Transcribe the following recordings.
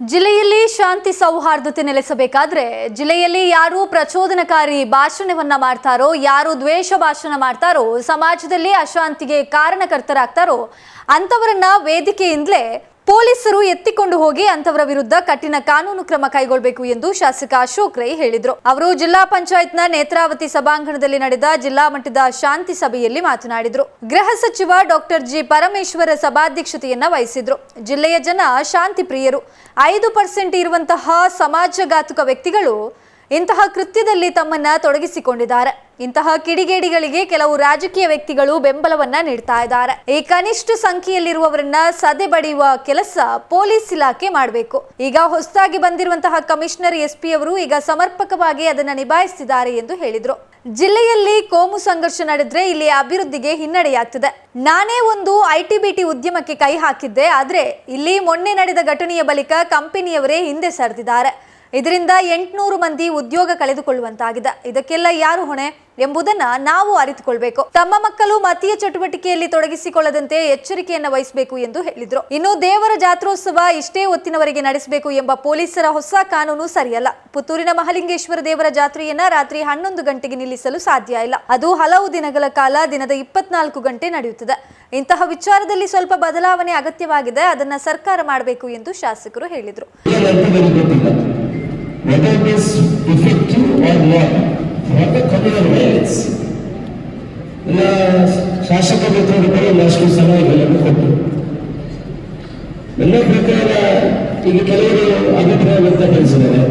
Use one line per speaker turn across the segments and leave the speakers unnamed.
ಜಿಲ್ಲೆಯಲ್ಲಿ ಶಾಂತಿ ಸೌಹಾರ್ದತೆ ನೆಲೆಸಬೇಕಾದ್ರೆ ಜಿಲ್ಲೆಯಲ್ಲಿ ಯಾರು ಪ್ರಚೋದನಕಾರಿ ಭಾಷಣವನ್ನ ಮಾಡ್ತಾರೋ, ಯಾರು ದ್ವೇಷ ಭಾಷಣ ಮಾಡ್ತಾರೋ, ಸಮಾಜದಲ್ಲಿ ಅಶಾಂತಿಗೆ ಕಾರಣಕರ್ತರಾಗ್ತಾರೋ ಅಂತವರನ್ನ ವೇದಿಕೆಯಿಂದಲೇ ಪೊಲೀಸರು ಎತ್ತಿಕೊಂಡು ಹೋಗಿ ಅಂತವರ ವಿರುದ್ಧ ಕಠಿಣ ಕಾನೂನು ಕ್ರಮ ಕೈಗೊಳ್ಳಬೇಕು ಎಂದು ಶಾಸಕ ಅಶೋಕ್ ರೈ ಹೇಳಿದರು. ಅವರು ಜಿಲ್ಲಾ ಪಂಚಾಯತ್ನ ನೇತ್ರಾವತಿ ಸಭಾಂಗಣದಲ್ಲಿ ನಡೆದ ಜಿಲ್ಲಾ ಮಟ್ಟದ ಶಾಂತಿ ಸಭೆಯಲ್ಲಿ ಮಾತನಾಡಿದರು. ಗೃಹ ಸಚಿವ ಡಾಕ್ಟರ್ ಜಿ ಪರಮೇಶ್ವರ ಸಭಾಧ್ಯಕ್ಷತೆಯನ್ನ ವಹಿಸಿದ್ರು. ಜಿಲ್ಲೆಯ ಜನ ಶಾಂತಿ ಪ್ರಿಯರು. ಐದು ಪರ್ಸೆಂಟ್ ಇರುವಂತಹ ಸಮಾಜಘಾತುಕ ವ್ಯಕ್ತಿಗಳು ಇಂತಹ ಕೃತ್ಯದಲ್ಲಿ ತಮ್ಮನ್ನ ತೊಡಗಿಸಿಕೊಂಡಿದ್ದಾರೆ. ಇಂತಹ ಕಿಡಿಗೇಡಿಗಳಿಗೆ ಕೆಲವು ರಾಜಕೀಯ ವ್ಯಕ್ತಿಗಳು ಬೆಂಬಲವನ್ನ ನೀಡ್ತಾ ಇದ್ದಾರೆ. ಈ ಕನಿಷ್ಠ ಸಂಖ್ಯೆಯಲ್ಲಿರುವವರನ್ನ ಸದೆ ಬಡಿಯುವ ಕೆಲಸ ಪೊಲೀಸ್ ಇಲಾಖೆ ಮಾಡಬೇಕು. ಈಗ ಹೊಸದಾಗಿ ಬಂದಿರುವಂತಹ ಕಮಿಷನರ್ ಎಸ್ಪಿ ಅವರು ಈಗ ಸಮರ್ಪಕವಾಗಿ ಅದನ್ನ ನಿಭಾಯಿಸುತ್ತಿದ್ದಾರೆ ಎಂದು ಹೇಳಿದ್ರು. ಜಿಲ್ಲೆಯಲ್ಲಿ ಕೋಮು ಸಂಘರ್ಷ ನಡೆದ್ರೆ ಇಲ್ಲಿ ಅಭಿವೃದ್ಧಿಗೆ ಹಿನ್ನಡೆಯಾಗ್ತದೆ. ನಾನೇ ಒಂದು ಐಟಿ ಬಿಟಿ ಉದ್ಯಮಕ್ಕೆ ಕೈ ಹಾಕಿದ್ದೆ, ಆದ್ರೆ ಇಲ್ಲಿ ಮೊನ್ನೆ ನಡೆದ ಘಟನೆಯ ಬಳಿಕ ಕಂಪನಿಯವರೇ ಹಿಂದೆ ಸರಿದಿದ್ದಾರೆ. ಇದರಿಂದ ಎಂಟುನೂರು ಮಂದಿ ಉದ್ಯೋಗ ಕಳೆದುಕೊಳ್ಳುವಂತಾಗಿದೆ. ಇದಕ್ಕೆಲ್ಲ ಯಾರು ಹೊಣೆ ಎಂಬುದನ್ನ ನಾವು ಅರಿತುಕೊಳ್ಬೇಕು. ತಮ್ಮ ಮಕ್ಕಳು ಮತೀಯ ಚಟುವಟಿಕೆಯಲ್ಲಿ ತೊಡಗಿಸಿಕೊಳ್ಳದಂತೆ ಎಚ್ಚರಿಕೆಯನ್ನ ವಹಿಸಬೇಕು ಎಂದು ಹೇಳಿದ್ರು. ಇನ್ನು ದೇವರ ಜಾತ್ರೋತ್ಸವ ಇಷ್ಟೇ ಹೊತ್ತಿನವರೆಗೆ ನಡೆಸಬೇಕು ಎಂಬ ಪೊಲೀಸರ ಹೊಸ ಕಾನೂನು ಸರಿಯಲ್ಲ. ಪುತ್ತೂರಿನ ಮಹಲಿಂಗೇಶ್ವರ ದೇವರ ಜಾತ್ರೆಯನ್ನ ರಾತ್ರಿ ಹನ್ನೊಂದು ಗಂಟೆಗೆ ನಿಲ್ಲಿಸಲು ಸಾಧ್ಯ ಇಲ್ಲ. ಅದು ಹಲವು ದಿನಗಳ ಕಾಲ ದಿನದ ಇಪ್ಪತ್ನಾಲ್ಕು ಗಂಟೆ ನಡೆಯುತ್ತದೆ. ಇಂತಹ ವಿಚಾರದಲ್ಲಿ ಸ್ವಲ್ಪ ಬದಲಾವಣೆ ಅಗತ್ಯವಾಗಿದೆ. ಅದನ್ನ ಸರ್ಕಾರ ಮಾಡಬೇಕು ಎಂದು ಶಾಸಕರು ಹೇಳಿದರು.
Whether it is effective or not for the communal violence. ಎಲ್ಲ ಶಾಸಕ ಮಿತ್ರರು ಸಲ ಸಲಹೆಗಳನ್ನು ಕೊಟ್ಟರು. ನನ್ನ ಪ್ರಕಾರ ಈಗ ಕೆಲವರು ಅಭಿಪ್ರಾಯ ವ್ಯಕ್ತಪಡಿಸಿದ್ದಾರೆ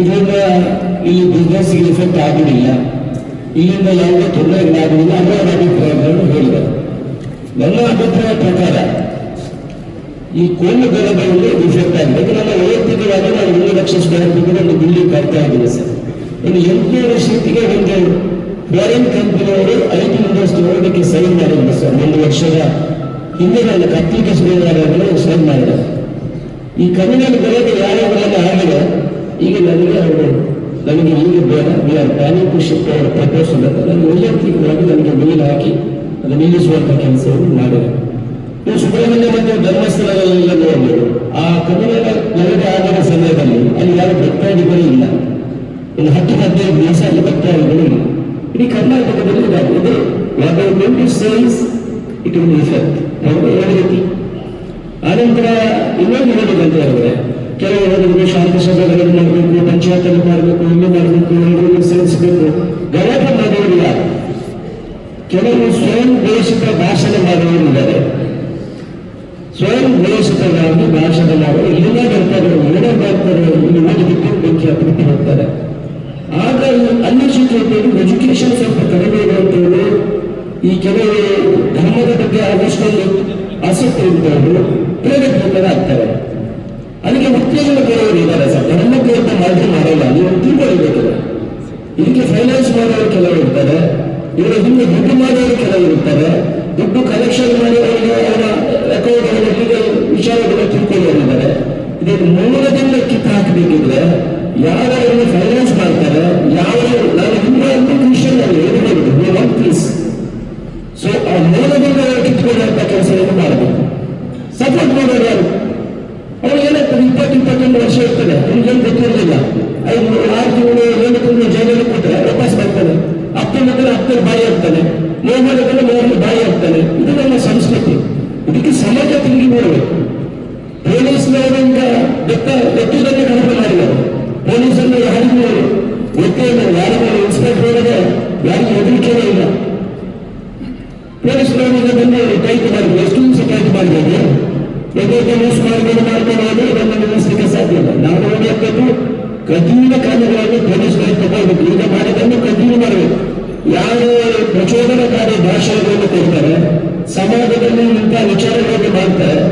ಇದರಿಂದ ಇಲ್ಲಿ ಬಿಸ್ನೆಸ್ಗೆ ಇಫೆಕ್ಟ್ ಆಗುವುದಿಲ್ಲ. ಇಲ್ಲಿಂದ ಯಾವುದೇ ತೊಂದರೆಗಳಾಗುವುದಿಲ್ಲ ಅನ್ನೋ ಅಭಿಪ್ರಾಯಗಳನ್ನು ಹೇಳಿದರು ನನ್ನ ಅಭಿಪ್ರಾಯ ಪ್ರಕಾರ ಈ ಕೋಮು ಗಲಭೆಯಲ್ಲಿ ಇಫೆಕ್ಟ್ ಆಗಿದೆ. ನನ್ನ ವೈಯಕ್ತಿಕವಾಗಿ ನಾನು ಒಂದು ಲಕ್ಷ ಸ್ಕ್ವೇರ್ ಫೀಟ್ ಒಂದು ಕಟ್ತಾ ಸರ್. ಇನ್ನು ಎಂಟುನೂರು ಶೀಟಿಗೆ ಒಂದು ಫಾರಿನ್ ಕಂಪನಿಯವರು ಐದು ನೂರಷ್ಟು ನೋಡೋದಕ್ಕೆ ಸೈನ್ ಮಾಡಿದ್ರು ಸರ್. ಒಂದು ವರ್ಷದ ಹಿಂದೆ ನಾನು ಅಪ್ಲಿಕೇಶನ್ ಸೈನ್ ಮಾಡಿದೆ ಈ ಕಮ್ಯುನಲ್ ಗಲಭೆ ಯಾರ್ಯಾವೆಲ್ಲ ಆಗಿದೆ, ಈಗ ನನಗೆ ಅವರು ನನಗೆ ಈಗ ಬೇಡ. We are planning to shift ಅವರ ಪ್ರಪೋಸಲ್ ನಾನು ವೈಯಕ್ತಿಕವಾಗಿ ನನಗೆ ಮೇಲ್ ಹಾಕಿ, ಅದನ್ನು ನಿಲ್ಲಿಸುವಂತ ಕೆಲಸವನ್ನು ಮಾಡಿದೆ ನೀವು ಸುಬ್ರಹ್ಮಣ್ಯ ಮತ್ತು ಧರ್ಮಸ್ಥಳಗಳೆಲ್ಲ ನೋಡಬಹುದು ಆ ಕಮಲ ಗಲಭೆ ಆಗಿರೋ ಸಮಯದಲ್ಲಿ ಭಕ್ತಾದಿಗಳು ಇಲ್ಲ. ಇನ್ನು ಹತ್ತು ಹದಿನೈದು ದಿವಸ ಭಕ್ತಾದಿಗಳು ಇಲ್ಲ ಇಡೀ ಕರ್ನಾಟಕದಲ್ಲಿ ಇದಾಗಿದೆ. Government sales it will effect ಎರಡು ರೀತಿ. ಆನಂತರ ಇನ್ನೊಂದು ಹೇಳಿದಂತೆ ಹೇಳಿದ್ರೆ, ಕೆಲವು ಹೇಳಿದ್ರು ಶಾಂತಿ ಸಭೆಗಳನ್ನು ಮಾಡಬೇಕು ಪಂಚಾಯತ್ ಅಲ್ಲಿ ಮಾಡಬೇಕು, ಇಲ್ಲಿ ಮಾಡಬೇಕು ಎಲ್ಲರಿಗೂ ಸೇರಿಸಬೇಕು. ಗಲಾಟೆ ಮಾಡೋರು ಯಾರು? ಕೆಲವು ಸ್ವಯಂ ದೇಶದ ಭಾಷಣ ಮಾಡೋರು ಇದ್ದಾರೆ. ಸ್ವಯಂ ಘೋಷಿತವಾಗಿ ಭಾಷಣ ಎಲ್ಲ ಇಲ್ಲಿಂದ ಬರ್ತಾರೆ ಒಳ್ಳೆ ಬರ್ತಾರೆ ಇಲ್ಲಿ ಓದಿಬಿಟ್ಟು ಬೆಂಕಿ ಅಭಿವೃದ್ಧಿ ಹೋಗ್ತಾರೆ ಆಗ ಅನ್ವೇಷಿತರು ಎಜುಕೇಶನ್ ಸ್ವಲ್ಪ ಕಡಿಮೆ ಇರುವಂತವರು ಈ ಕೆಲವು ಧರ್ಮದ ಬಗ್ಗೆ ಆದಷ್ಟೊಂದು ಆಸಕ್ತಿ ಇದ್ದವರು ಪ್ರೇರೇಪಿತರಾಗ್ತಾರೆ ಅದಕ್ಕೆ ಉತ್ತೇಜನ ಕೊಡೋರು ಇದ್ದಾರೆ ಸರ್. ಧರ್ಮಕ್ಕೆ ಅಂತ ಮಾಡಿ ಮಾಡಲ್ಲ. ನೀವು ತಿಳ್ಕೊಳ್ಬೇಕಲ್ಲ ಇದಕ್ಕೆ ಫೈನಾನ್ಸ್ ಮಾಡೋರು ಕೆಲವರು ಇರ್ತಾರೆ. ಇವರ ಹಿಂದೆ ದುಡ್ಡು ಮಾಡೋರು ಕೆಲವರು ಇರ್ತಾರೆ. ದುಡ್ಡು ಕಲೆಕ್ಷನ್ ಮಾಡಿ ಅವರಿಗೆ ಅವರ ಅಕೌಂಟ್ ವಿಚಾರಗಳು ತಿಳ್ಕೊಳ್ಳೋರಿದ್ದಾರೆ ಇದನ್ನು ಮೂಲದಿಂದ ಕಿತ್ತು ಹಾಕಬೇಕಿದ್ರೆ ಇದನ್ನು ಫೈನಾನ್ಸ್ ಮಾಡ್ತಾರೆ, ಯಾರು ನಾನು ಅಂತ ಕ್ರಿಶ್ಚಿಯನ್ ಅಲ್ಲಿ ಹೇಳಿದ್ರು ಪ್ಲೀಸ್ ಸೊ ಆ ಮೂಲದಿಂದ ಕಿತ್ಕೊಳ್ಳುವಂತ ಕೆಲಸವನ್ನು ಮಾಡಬೇಕು. ಸಪೋರ್ಟ್ ಮಾಡೋರು ಯಾರು? ಅವ್ರು ಏನಾಗ್ತದೆ? ಇಪ್ಪತ್ತು, ಇಪ್ಪತ್ತೊಂದು ವರ್ಷ ಇರ್ತದೆ. ಅವ್ರಿಗೇನು ಗೊತ್ತಿರಲಿಲ್ಲ. ಐದು, ಆರು ತಿಂಗಳು, ಏಳು ತಿಂಗಳು ಜೈಲಲ್ಲಿ ಕೊಟ್ಟರೆ ವಾಪಸ್ ಬರ್ತಾನೆ. ಅಪ್ಪನ ಮಕ್ಕಳು ಅಪ್ಪನ ಬಾಯಿ ಆಗ್ತಾನೆ. ಮೋಹನಗಳು ಮೋಹನ ಬಾಯಿ ಆಗ್ತಾನೆ. ಇದು ನಮ್ಮ ಸಂಸ್ಕೃತಿ. ಇದಕ್ಕೆ ಸಮಾಜ ತಿರುಗಿ ನೋಡಬೇಕು ಪೊಲೀಸ್ನವರಿಂದ ಬೆತ್ತ ಬೆಟ್ಟದಲ್ಲಿ ಕಡಿಮೆ ಮಾಡಿದರು ಪೊಲೀಸನ್ನು ಯಾರಿಗೂ ಗೊತ್ತೇನು ಮೇಲೆ ಇನ್ಸ್ಪೆಕ್ಟ್ ಅವರಿಗೆ ಯಾರಿಗೂ ಹೆದರಿಕೆನೇ ಇಲ್ಲ. ಪೊಲೀಸ್ನವರಿಂದ ಬಂದು ಟೈಪ್ ಮಾಡಿದ್ರು ಎಷ್ಟು ನಿಮಿಷ ಟೈಪ್ ಮಾಡಿದ್ರು ಎದುರಿಗೆ ನ್ಯೂಸ್ ಮಾಡ್ಕೊಂಡು ಮಾಡ್ಕೊಂಡು ಹೋದ್ರೆ ಇದನ್ನು ನಿಲ್ಲಿಸಲಿಕ್ಕೆ ಸಾಧ್ಯ ಇಲ್ಲ. ನಾವು ನೋಡಬೇಕು ಕಠಿಣ ಕ್ರಮಗಳನ್ನು ಪೊಲೀಸ್ನವರು ತಗೊಳ್ಬೇಕು. ಈಗ ಮಾಡಿದ್ದನ್ನು ಕಠಿಣ ಮಾಡಬೇಕು. ಯಾರು ಪ್ರಚೋದನಕಾರಿ ಭಾಷಣಗಳನ್ನು ಕೊಡ್ತಾರೆ? ಸಮಾಜದಲ್ಲಿ ಇಂಥ ವಿಚಾರಗಳನ್ನು ಮಾಡ್ತಾರೆ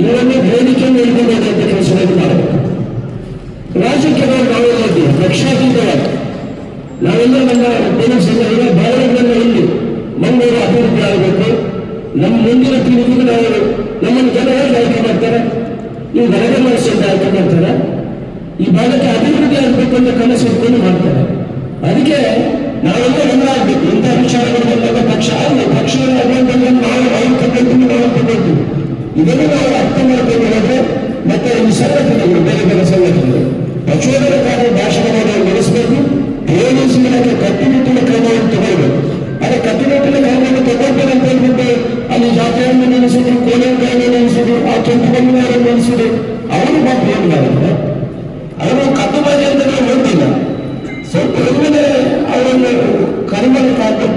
ಇವರನ್ನು ವೇದಿಕೆಯನ್ನು ಹಿಡ್ಕೊಂಡಂತ ಕೆಲಸವನ್ನು ಮಾಡಬೇಕು. ರಾಜಕೀಯವಾಗಿ ನಾವೆಲ್ಲ ಇದ್ದೀವಿ ಲಕ್ಷಾತೀತವಾಗಿ ನಾವೆಲ್ಲ ನಮ್ಮ ಪೊಲೀಸ್ ಎಲ್ಲ ಭಾವನೆಗಳನ್ನ ಇಲ್ಲಿ ಮಂಗಳೂರು ಅಭಿವೃದ್ಧಿ ಆಗಬೇಕು. ನಮ್ಮ ಮುಂದಿನ ಪೀಳಿಗೆಗೆ ನಾವು ನಮ್ಮನ್ನು ಜನ ಹೇಗೆ ಆಯ್ಕೆ ಮಾಡ್ತಾರೆ. ನೀವು ಗರಗ ಮಾಡಿಸಿದ ಆಯ್ಕೆ ಮಾಡ್ತಾರೆ. ಈ ಭಾಗಕ್ಕೆ ಅಭಿವೃದ್ಧಿ ಆಗಬೇಕು ಅಂತ ಕನಸು ಇಟ್ಕೊಂಡು ಮಾಡ್ತಾರೆ. ಅದಕ್ಕೆ ನಾವೆಲ್ಲ ಒಂದಾಗಬೇಕು ಇಂಥ ವಿಚಾರಗಳು ಇದನ್ನು ನಾವು ಅರ್ಥ ಮಾಡಿಕೊಳ್ಳೋದು ಮತ್ತೆ ಈ ಸಂಘಟನೆಗಳು ಬೇರೆ ಬೇರೆ ಸಂಘಟನೆಗಳು ಪ್ರಚೋದನಕಾರಿ ಭಾಷಣವನ್ನು ನಡೆಸಬೇಕು. ಪ್ರಯೋಜಿಸುವುದಕ್ಕೆ ಕಟ್ಟುನಿಟ್ಟಿನ ಕ್ರಮವನ್ನು ತಗೊಳ್ಬೇಕು ಆದರೆ ಕಟ್ಟುನಿಟ್ಟಿನ ಕ್ರಮವನ್ನು ತಗೊಳ್ಬೇಕು ಅಂತ ಹೇಳ್ಬಿಟ್ಟು ಅಲ್ಲಿ ಜಾತಿಯನ್ನು ನೆನೆಸಿದ್ರು ಕೋಲೆಗಳನ್ನು ನೆನೆಸಿದ್ರು, ಆ ಕೆಂಪು ಬಣ್ಣವನ್ನು ನೆನೆಸಿದ್ರು. ಅವರು ಮಾತ್ರ ಏನು ಮಾಡಿದ್ರೆ? ಅವರು ಕದ್ದು ಬಾಜಿ ಅಂತ ನಾವು ನೋಡ್ತಿಲ್ಲ ಸ್ವಲ್ಪ ಒಮ್ಮೆ ಅವರನ್ನು ಕರ್ಮಕ್ಕೆ